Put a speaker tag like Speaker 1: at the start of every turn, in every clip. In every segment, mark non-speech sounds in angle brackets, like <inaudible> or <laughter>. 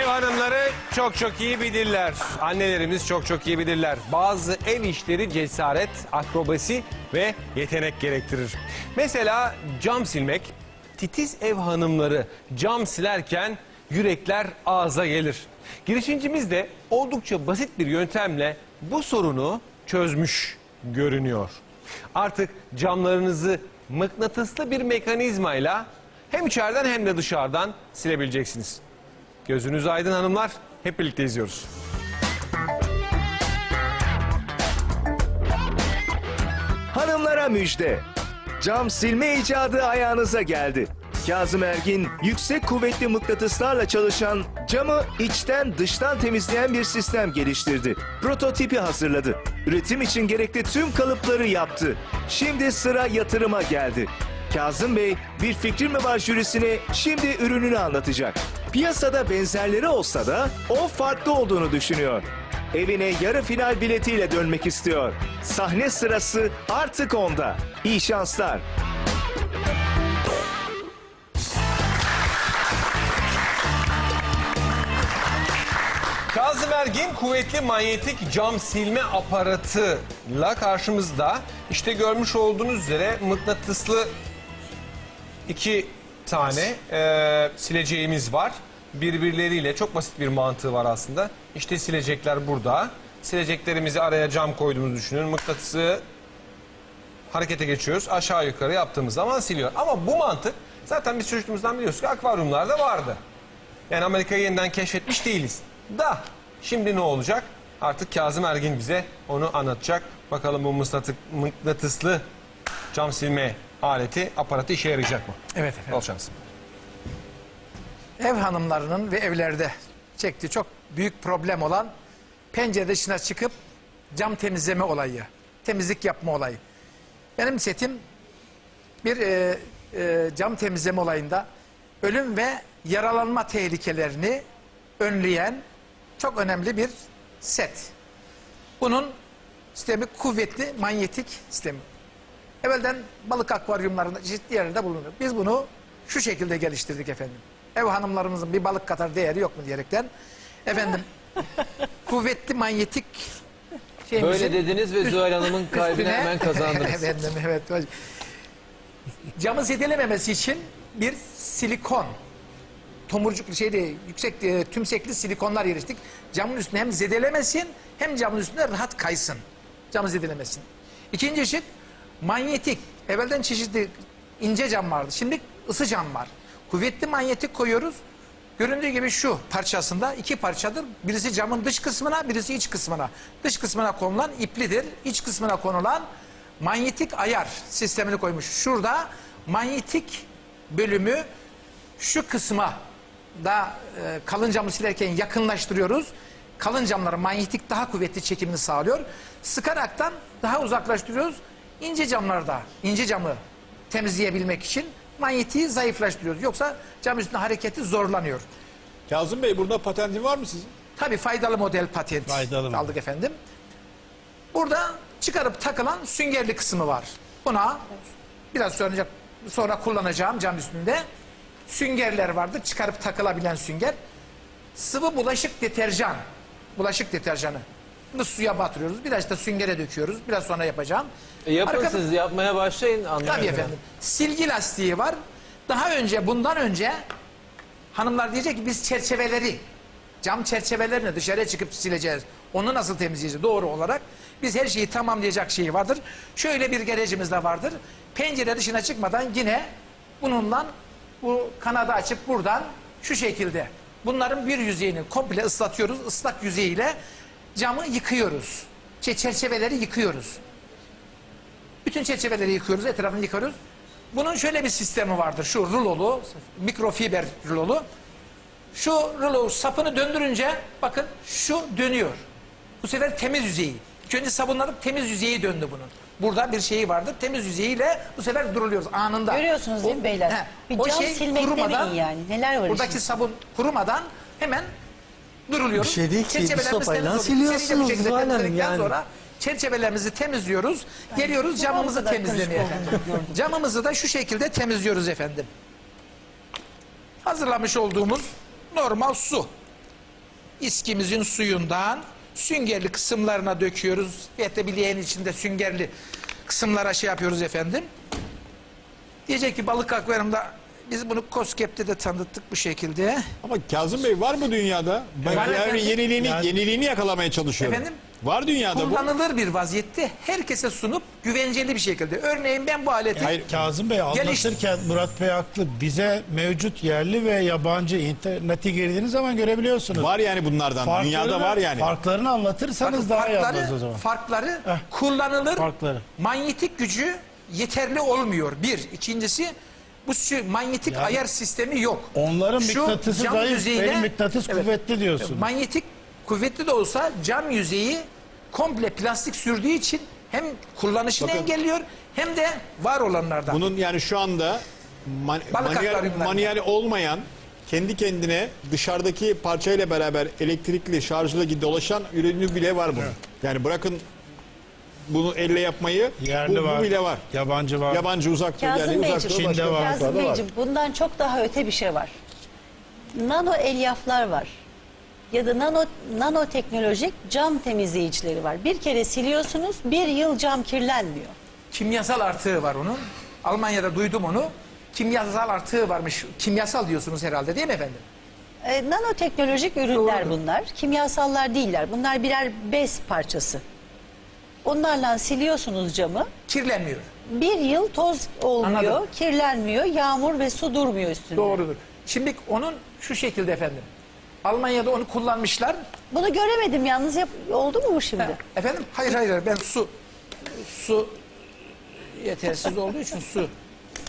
Speaker 1: Ev hanımları çok çok iyi bilirler. Annelerimiz çok çok iyi bilirler. Bazı ev işleri cesaret, akrobasi ve yetenek gerektirir. Mesela cam silmek. Titiz ev hanımları cam silerken yürekler ağza gelir. Girişimcimiz de oldukça basit bir yöntemle bu sorunu çözmüş görünüyor. Artık camlarınızı mıknatıslı bir mekanizmayla hem içeriden hem de dışarıdan silebileceksiniz. Gözünüz aydın hanımlar. Hep birlikte izliyoruz.
Speaker 2: Hanımlara müjde. Cam silme icadı ayağınıza geldi. Kazım Ergin yüksek kuvvetli mıknatıslarla çalışan camı içten dıştan temizleyen bir sistem geliştirdi. Prototipi hazırladı. Üretim için gerekli tüm kalıpları yaptı. Şimdi sıra yatırıma geldi. Kazım Bey bir fikrim mi var jürisine şimdi ürününü anlatacak. Piyasada benzerleri olsa da o farklı olduğunu düşünüyor. Evine yarı final biletiyle dönmek istiyor. Sahne sırası artık onda. İyi şanslar.
Speaker 1: Kazım Ergin kuvvetli manyetik cam silme aparatıyla karşımızda. İşte görmüş olduğunuz üzere mıknatıslı iki tane e, sileceğimiz var. Birbirleriyle çok basit bir mantığı var aslında. İşte silecekler burada. Sileceklerimizi araya cam koyduğumuzu düşünün. Mıknatısı harekete geçiyoruz. Aşağı yukarı yaptığımız zaman siliyor. Ama bu mantık zaten biz çocukluğumuzdan biliyoruz ki akvaryumlarda vardı. Yani Amerika'yı yeniden keşfetmiş değiliz. Da şimdi ne olacak? Artık Kazım Ergin bize onu anlatacak. Bakalım bu mıknatıslı cam silme aleti, aparatı işe yarayacak mı?
Speaker 3: Evet efendim.
Speaker 1: Bol şans.
Speaker 3: Ev hanımlarının ve evlerde çektiği çok büyük problem olan pencere dışına çıkıp cam temizleme olayı, temizlik yapma olayı. Benim setim bir e, e, cam temizleme olayında ölüm ve yaralanma tehlikelerini önleyen çok önemli bir set. Bunun sistemi kuvvetli manyetik sistemi. Evvelden balık akvaryumlarında çeşitli yerlerde bulunuyor. Biz bunu şu şekilde geliştirdik efendim. Ev hanımlarımızın bir balık kadar değeri yok mu diyerekten. Efendim <laughs> kuvvetli manyetik şeyimizin
Speaker 4: Böyle dediniz ve Zuhal Hanım'ın kalbini
Speaker 3: üstüne-
Speaker 4: hemen kazandınız. <laughs>
Speaker 3: efendim evet. Camı zedelememesi için bir silikon tomurcuk şeyde yüksek e, tümsekli silikonlar yerleştik. Camın üstüne hem zedelemesin hem camın üstüne rahat kaysın. Camı zedelemesin. İkinci ışık manyetik. Evvelden çeşitli ince cam vardı. Şimdi ısı cam var. Kuvvetli manyetik koyuyoruz. Göründüğü gibi şu parçasında iki parçadır. Birisi camın dış kısmına, birisi iç kısmına. Dış kısmına konulan iplidir. İç kısmına konulan manyetik ayar sistemini koymuş. Şurada manyetik bölümü şu kısma da e, kalın camı silerken yakınlaştırıyoruz. Kalın camların manyetik daha kuvvetli çekimini sağlıyor. Sıkaraktan daha uzaklaştırıyoruz. İnce camlarda, ince camı temizleyebilmek için manyetiği zayıflaştırıyoruz. Yoksa cam üstünde hareketi zorlanıyor.
Speaker 5: Kazım Bey burada patentin var mı sizin?
Speaker 3: Tabii faydalı model patent
Speaker 5: Faydalı
Speaker 3: aldık
Speaker 5: model.
Speaker 3: efendim. Burada çıkarıp takılan süngerli kısmı var. Buna biraz sonra, sonra kullanacağım cam üstünde süngerler vardır. Çıkarıp takılabilen sünger. Sıvı bulaşık deterjan. Bulaşık deterjanı. Bunu suya batırıyoruz. Biraz da süngere döküyoruz. Biraz sonra yapacağım.
Speaker 4: E yapın
Speaker 3: Arkada-
Speaker 4: siz yapmaya başlayın. Anlıyorum.
Speaker 3: Tabii efendim. Silgi lastiği var. Daha önce bundan önce hanımlar diyecek ki biz çerçeveleri cam çerçevelerini dışarıya çıkıp sileceğiz. Onu nasıl temizleyeceğiz doğru olarak? Biz her şeyi tamamlayacak şey vardır. Şöyle bir gerecimiz de vardır. Pencere dışına çıkmadan yine bununla bu kanadı açıp buradan şu şekilde bunların bir yüzeyini komple ıslatıyoruz. Islak yüzeyiyle camı yıkıyoruz. Şey, çerçeveleri yıkıyoruz. Bütün çerçeveleri yıkıyoruz, etrafını yıkıyoruz. Bunun şöyle bir sistemi vardır. Şu rulolu, mikrofiber rulolu. Şu rulo sapını döndürünce bakın şu dönüyor. Bu sefer temiz yüzeyi. İlk önce sabunlanıp temiz yüzeyi döndü bunun. Burada bir şeyi vardır. Temiz yüzeyiyle bu sefer duruluyoruz anında.
Speaker 6: Görüyorsunuz değil mi beyler? Bir cam silmekte mi iyi yani? Neler var
Speaker 3: Buradaki
Speaker 6: işin?
Speaker 3: sabun kurumadan hemen duruluyoruz.
Speaker 7: Bir şey değil ki, bir
Speaker 3: Çerçevelerimiz
Speaker 7: sopayla
Speaker 3: temiz oluyor.
Speaker 7: siliyorsunuz
Speaker 3: bu şekilde
Speaker 7: Hanım
Speaker 3: temizledikten
Speaker 7: yani.
Speaker 3: Sonra çerçevelerimizi temizliyoruz. Geliyoruz camımızı
Speaker 6: kadar
Speaker 3: temizlemeye.
Speaker 6: karışık.
Speaker 3: Camımızı da şu şekilde temizliyoruz efendim. Hazırlamış olduğumuz normal su. iskimizin suyundan süngerli kısımlarına döküyoruz. Ve de bileğin içinde süngerli kısımlara şey yapıyoruz efendim. Diyecek ki balık akvaryumda biz bunu Koskep'te de tanıttık bu şekilde.
Speaker 5: Ama Kazım Bey var mı dünyada? Ben
Speaker 3: Var
Speaker 5: yani
Speaker 3: efendim.
Speaker 5: yeniliğini, yeniliğini yakalamaya çalışıyorum.
Speaker 3: Efendim?
Speaker 5: Var dünyada bu.
Speaker 3: Kullanılır bir vaziyette herkese sunup güvenceli bir şekilde. Örneğin ben bu aleti
Speaker 5: Hayır,
Speaker 7: Kazım Bey
Speaker 3: Geliş-
Speaker 7: anlatırken Murat Bey haklı. Bize mevcut yerli ve yabancı internete girdiğiniz zaman görebiliyorsunuz.
Speaker 5: Var yani bunlardan.
Speaker 7: Farklarını-
Speaker 5: Dünyada var yani.
Speaker 7: Farklarını anlatırsanız
Speaker 3: Bakın
Speaker 7: daha iyi
Speaker 3: farkları,
Speaker 7: anlarız o zaman.
Speaker 3: farkları kullanılır.
Speaker 7: Farkları.
Speaker 3: Manyetik gücü yeterli olmuyor. Bir. İkincisi bu manyetik
Speaker 7: Yani-
Speaker 3: ayar sistemi yok.
Speaker 7: Onların
Speaker 3: Şu
Speaker 7: mıknatısı
Speaker 3: cam
Speaker 7: zayıf,
Speaker 3: yüzeyine-
Speaker 7: benim mıknatıs kuvvetli diyorsun.
Speaker 3: Manyetik kuvvetli de olsa cam yüzeyi komple plastik sürdüğü için hem kullanışını
Speaker 5: Bakın.
Speaker 3: engelliyor hem de var olanlardan.
Speaker 5: Bunun yani şu anda man- manuel, manuel olmayan kendi kendine dışarıdaki parçayla beraber elektrikli şarjla dolaşan ürünü bile var bunun. Yani bırakın bunu elle yapmayı
Speaker 7: Yerli
Speaker 5: bu, bu
Speaker 7: var,
Speaker 5: bile var.
Speaker 7: yabancı var.
Speaker 5: Yabancı uzak yani
Speaker 6: Kazım
Speaker 5: uzak
Speaker 6: Beyciğim,
Speaker 7: Çin'de var.
Speaker 6: Kazım. Beyciğim bundan çok daha öte bir şey var. Nano elyaflar var. Ya da nano nanoteknolojik cam temizleyicileri var. Bir kere siliyorsunuz bir yıl cam kirlenmiyor.
Speaker 3: Kimyasal artığı var onun. Almanya'da duydum onu. Kimyasal artığı varmış. Kimyasal diyorsunuz herhalde değil mi efendim?
Speaker 6: E, nanoteknolojik ürünler bunlar. Kimyasallar değiller. Bunlar birer bez parçası. Onlarla siliyorsunuz camı.
Speaker 3: Kirlenmiyor.
Speaker 6: Bir yıl toz olmuyor,
Speaker 3: Anladım.
Speaker 6: kirlenmiyor, yağmur ve su durmuyor üstünde.
Speaker 3: Doğrudur. Şimdi onun şu şekilde efendim. Almanya'da onu kullanmışlar.
Speaker 6: Bunu göremedim yalnız yap oldu mu bu şimdi?
Speaker 3: Ha, Efendim? Hayır hayır hayır. ben su su yetersiz olduğu için su.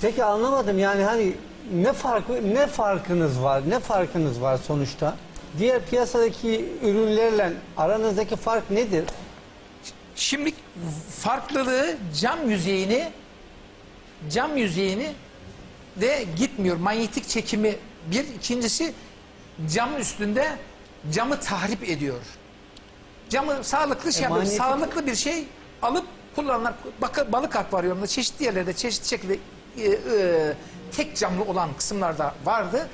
Speaker 8: Peki anlamadım yani hani ne farkı ne farkınız var? Ne farkınız var sonuçta? Diğer piyasadaki ürünlerle aranızdaki fark nedir?
Speaker 3: Şimdi farklılığı cam yüzeyini cam yüzeyini de gitmiyor. Manyetik çekimi bir. ikincisi cam üstünde camı tahrip ediyor. Camı sağlıklı şey
Speaker 8: E,
Speaker 3: yapıyor.
Speaker 8: manyetik-
Speaker 3: Sağlıklı bir şey alıp kullanılan bak- balık akvaryumunda çeşitli yerlerde çeşitli şekilde e, e, tek camlı olan kısımlarda vardı.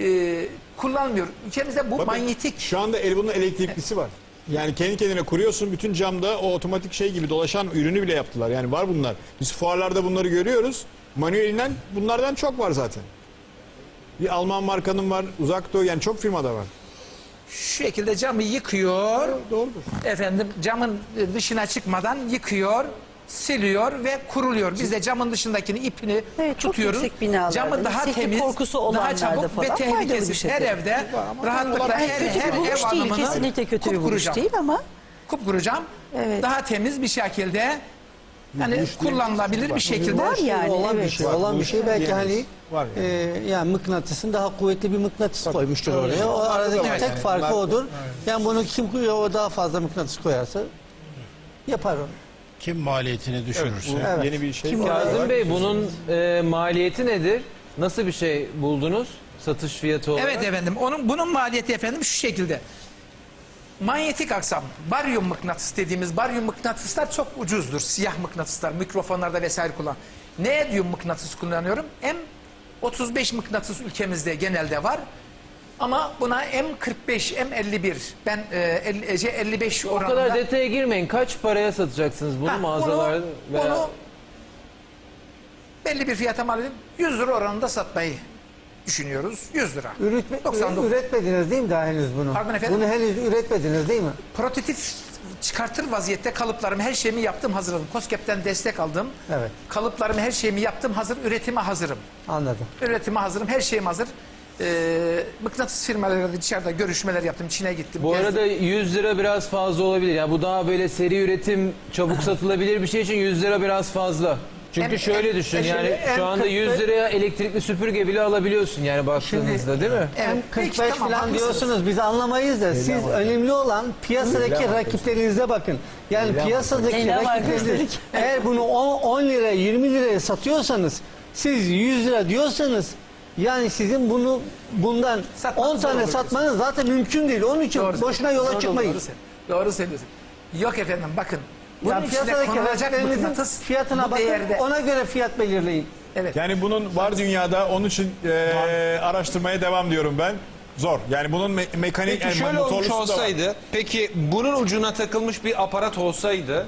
Speaker 3: E, kullanmıyor. Ülkemizde bu
Speaker 5: Bakın,
Speaker 3: manyetik
Speaker 5: Şu anda el bunun elektriklisi var. Yani kendi kendine kuruyorsun bütün camda o otomatik şey gibi dolaşan ürünü bile yaptılar. Yani var bunlar. Biz fuarlarda bunları görüyoruz. Manuelinden bunlardan çok var zaten. Bir Alman markanın var, Uzak Doğu yani çok firmada var.
Speaker 3: şu şekilde camı yıkıyor.
Speaker 5: Doğrudur.
Speaker 3: efendim camın dışına çıkmadan yıkıyor, siliyor ve kuruluyor. Biz de camın dışındakini ipini
Speaker 6: Evet,
Speaker 3: tutuyoruz.
Speaker 6: binalarda,
Speaker 3: Camı daha temiz,
Speaker 6: korkusu
Speaker 3: daha çabuk ve
Speaker 6: falan bir
Speaker 3: tehlikesiz.
Speaker 6: şey
Speaker 3: Her
Speaker 6: tabii.
Speaker 3: evde rahatlıkla
Speaker 6: Yani
Speaker 3: her,
Speaker 6: kötü
Speaker 3: her
Speaker 6: bir
Speaker 3: ev hanımını
Speaker 6: kesinlikle kötü bir
Speaker 3: cam.
Speaker 6: değil ama
Speaker 3: Kupkuru cam
Speaker 6: Evet.
Speaker 3: daha temiz bir şekilde yani kullanılabilir bir şekilde.
Speaker 6: Var yani,
Speaker 8: olan bir
Speaker 6: evet.
Speaker 8: şey,
Speaker 5: Var,
Speaker 8: olan bir şey belki hani
Speaker 5: Var
Speaker 8: e, yani mıknatısın daha kuvvetli bir mıknatıs koymuştur oraya. O aradaki
Speaker 3: Evet.
Speaker 8: tek farkı odur. Yani bunu kim koyuyor o daha fazla mıknatıs koyarsa yapar onu.
Speaker 7: Kim maliyetini düşürürse.
Speaker 8: Evet.
Speaker 5: Yeni bir şey var.
Speaker 4: Kazım Bey bunun e, maliyeti nedir? Nasıl bir şey buldunuz satış fiyatı olarak?
Speaker 3: Evet efendim. Onun bunun maliyeti efendim şu şekilde. Manyetik aksam, baryum mıknatıs dediğimiz baryum mıknatıslar çok ucuzdur. Siyah mıknatıslar, mikrofonlarda vesaire kullan. Ne diyor mıknatıs kullanıyorum? M35 mıknatıs ülkemizde genelde var. Ama buna M45, M51, ben e, 50, Ece 55
Speaker 4: O
Speaker 3: oranında...
Speaker 4: kadar detaya girmeyin. Kaç paraya satacaksınız bunu
Speaker 3: Ha,
Speaker 4: mağazalarda?
Speaker 3: Bunu,
Speaker 4: veya-
Speaker 3: bunu belli bir fiyata mal edip 100 lira oranında satmayı düşünüyoruz. 100 lira.
Speaker 8: Üretme,
Speaker 3: 99.
Speaker 8: üretmediniz değil mi daha henüz bunu?
Speaker 3: Pardon efendim?
Speaker 8: Bunu henüz üretmediniz değil mi?
Speaker 3: prototip çıkartır vaziyette kalıplarımı her şeyimi yaptım hazırladım. COSGAP'ten destek aldım.
Speaker 8: Evet.
Speaker 3: Kalıplarımı her şeyimi yaptım hazır. Üretime hazırım.
Speaker 8: Anladım.
Speaker 3: Üretime hazırım. Her şeyim hazır. Ee, mıknatıs firmalarıyla dışarıda görüşmeler yaptım. Çin'e gittim.
Speaker 4: Bu
Speaker 3: gezdim.
Speaker 4: arada 100 lira biraz fazla olabilir. Yani bu daha böyle seri üretim, çabuk satılabilir bir şey için 100 lira biraz fazla. Çünkü
Speaker 3: Em-
Speaker 4: şöyle düşün
Speaker 3: em-
Speaker 4: yani
Speaker 8: em-
Speaker 4: şu anda 100 liraya elektrikli süpürge bile alabiliyorsun yani baktığınızda değil mi?
Speaker 3: Evet,
Speaker 8: Hem
Speaker 3: peki,
Speaker 8: 45
Speaker 3: tamam,
Speaker 8: falan
Speaker 3: haklısınız.
Speaker 8: diyorsunuz biz anlamayız da siz önemli olan piyasadaki rakiplerinize bakın. Yani piyasadaki
Speaker 6: var
Speaker 8: rakipleriniz
Speaker 6: gösterik.
Speaker 8: eğer bunu 10, 10 liraya 20 liraya satıyorsanız siz 100 lira diyorsanız yani sizin bunu bundan
Speaker 3: Satmanız
Speaker 8: 10
Speaker 3: zor
Speaker 8: tane
Speaker 3: olur
Speaker 8: satmanız zaten mümkün değil. Onun için
Speaker 3: Doğru
Speaker 8: boşuna yola
Speaker 3: Doğru,
Speaker 8: çıkmayın.
Speaker 3: Doğru, söylüyorsun. doğru söylüyorsun. Yok efendim bakın. Bunun
Speaker 8: Yani piyasadaki
Speaker 3: mıknatıs
Speaker 8: fiyatına
Speaker 3: bu
Speaker 8: bakın
Speaker 3: değerde.
Speaker 8: ona göre fiyat belirleyin.
Speaker 3: Evet.
Speaker 5: Yani bunun var dünyada onun için e, araştırmaya devam diyorum ben. Zor. Yani bunun me- mekanik
Speaker 1: Peki
Speaker 5: yani motorlusu da var.
Speaker 1: olsaydı, peki bunun ucuna takılmış bir aparat olsaydı,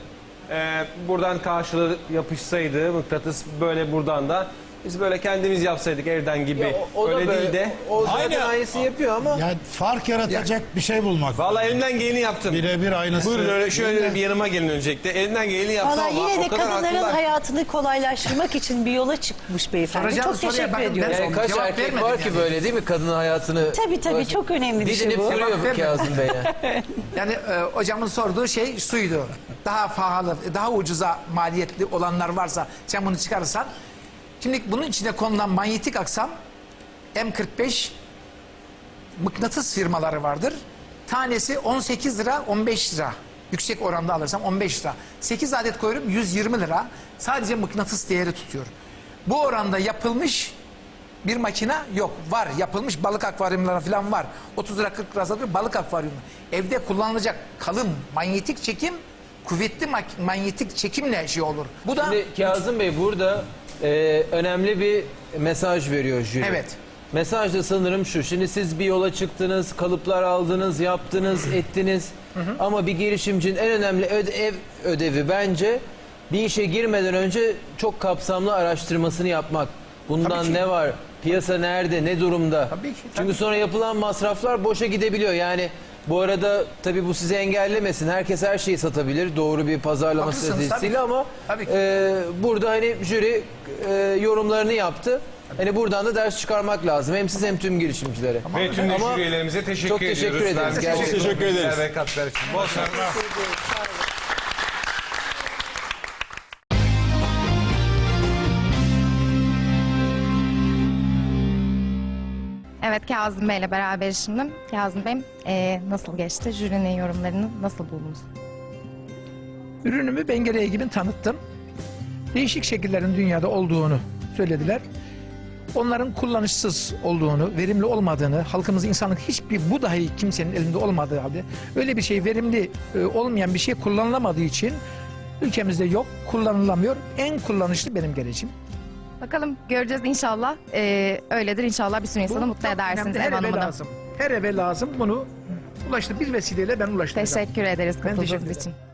Speaker 1: e, buradan karşılığı yapışsaydı, mıknatıs böyle buradan da biz böyle kendimiz yapsaydık evden gibi.
Speaker 4: Ya o, o da
Speaker 1: Öyle
Speaker 4: böyle,
Speaker 1: değil de.
Speaker 4: O zaten
Speaker 5: Aynı-
Speaker 4: aynısını yapıyor ama
Speaker 7: Yani fark yaratacak bir şey bulmak.
Speaker 1: Vallahi elimden geleni yaptım.
Speaker 7: Birebir aynısı.
Speaker 1: Buyurun öyle şöyle bir yanıma gelin öncelikle. Elimden geleni yaptım
Speaker 6: Valla
Speaker 1: ama
Speaker 6: yine de
Speaker 1: o kadar
Speaker 6: kadınların
Speaker 1: haklılar.
Speaker 6: hayatını kolaylaştırmak için bir yola çıkmış beyefendi.
Speaker 3: Soracağım
Speaker 6: çok
Speaker 3: soruya
Speaker 6: teşekkür
Speaker 3: bakın,
Speaker 6: ediyorum.
Speaker 3: ben-
Speaker 4: yani kaç
Speaker 3: Cevap
Speaker 4: erkek
Speaker 3: vermedin
Speaker 4: var ki
Speaker 3: yani.
Speaker 4: böyle değil mi kadın hayatını
Speaker 6: Tabii tabii çok önemli bir şey
Speaker 4: didinip
Speaker 6: bu.
Speaker 4: duruyor
Speaker 3: vermedin.
Speaker 4: Kazım Bey ya. <laughs>
Speaker 3: Yani e, hocamın sorduğu şey suydu. Daha pahalı, daha ucuza maliyetli olanlar varsa sen bunu çıkarırsan. Şimdi bunun içine konulan manyetik aksam M45 mıknatıs firmaları vardır. Tanesi 18 lira 15 lira. Yüksek oranda alırsam 15 lira. 8 adet koyuyorum 120 lira. Sadece mıknatıs değeri tutuyor. Bu oranda yapılmış bir makine yok. Var yapılmış balık akvaryumları falan var. 30 lira 40 lira satıyor balık akvaryumu. Evde kullanılacak kalın manyetik çekim kuvvetli manyetik çekimle şey olur. Bu da
Speaker 4: Şimdi Kazım Bey burada e, önemli bir mesaj veriyor jüri.
Speaker 3: Evet.
Speaker 4: Mesaj da sanırım şu. Şimdi siz bir yola çıktınız, kalıplar aldınız, yaptınız, ettiniz. Ama bir girişimcinin en önemli öde- ev ödevi bence bir işe girmeden önce çok kapsamlı araştırmasını yapmak. Bundan
Speaker 3: Tabii ki.
Speaker 4: ne var? Piyasa nerede? Ne durumda?
Speaker 3: Tabii ki,
Speaker 4: Çünkü sonra yapılan masraflar boşa gidebiliyor. Yani bu arada tabii bu sizi engellemesin. Herkes her şeyi satabilir. Doğru bir pazarlama
Speaker 3: Haklısınız,
Speaker 4: stratejisiyle
Speaker 3: tabii.
Speaker 4: ama
Speaker 3: Tabii ki.
Speaker 4: e, burada hani jüri e, yorumlarını yaptı. Hani buradan da ders çıkarmak lazım. Hem siz hem tüm girişimcilere.
Speaker 1: Ve tüm de
Speaker 4: Ama
Speaker 1: jürilerimize teşekkür
Speaker 4: çok teşekkür
Speaker 1: ediyoruz.
Speaker 4: ederiz.
Speaker 1: Vermiş
Speaker 4: Gerçekten.
Speaker 1: olduğunuz
Speaker 5: Teşekkür ederiz.
Speaker 1: bilgiler ve katkılar için. Bol şans.
Speaker 9: Kazım Bey'le beraber şimdi. Kazım Bey eee, nasıl geçti? Jürinin yorumlarını nasıl buldunuz?
Speaker 3: ürünümü Bengele gibi tanıttım. Değişik şekillerin dünyada olduğunu söylediler. Onların kullanışsız olduğunu, verimli olmadığını, halkımızın insanlık hiçbir bu dahi kimsenin elinde olmadığı halde öyle bir şey verimli e, olmayan bir şey kullanılamadığı için ülkemizde yok, kullanılamıyor. En kullanışlı benim geleceğim.
Speaker 9: Bakalım göreceğiz inşallah. Eee, öyledir inşallah bir sürü insanı
Speaker 3: Bu
Speaker 9: mutlu
Speaker 3: çok
Speaker 9: edersiniz
Speaker 3: önemli.
Speaker 9: ev
Speaker 3: Her eve
Speaker 9: hanımını.
Speaker 3: lazım. Her eve lazım. Bunu ulaştı bir vesileyle ben ulaştıracağım.
Speaker 9: Teşekkür ederiz
Speaker 3: Ben teşekkür
Speaker 9: katıldığınız
Speaker 3: ederim.
Speaker 9: için.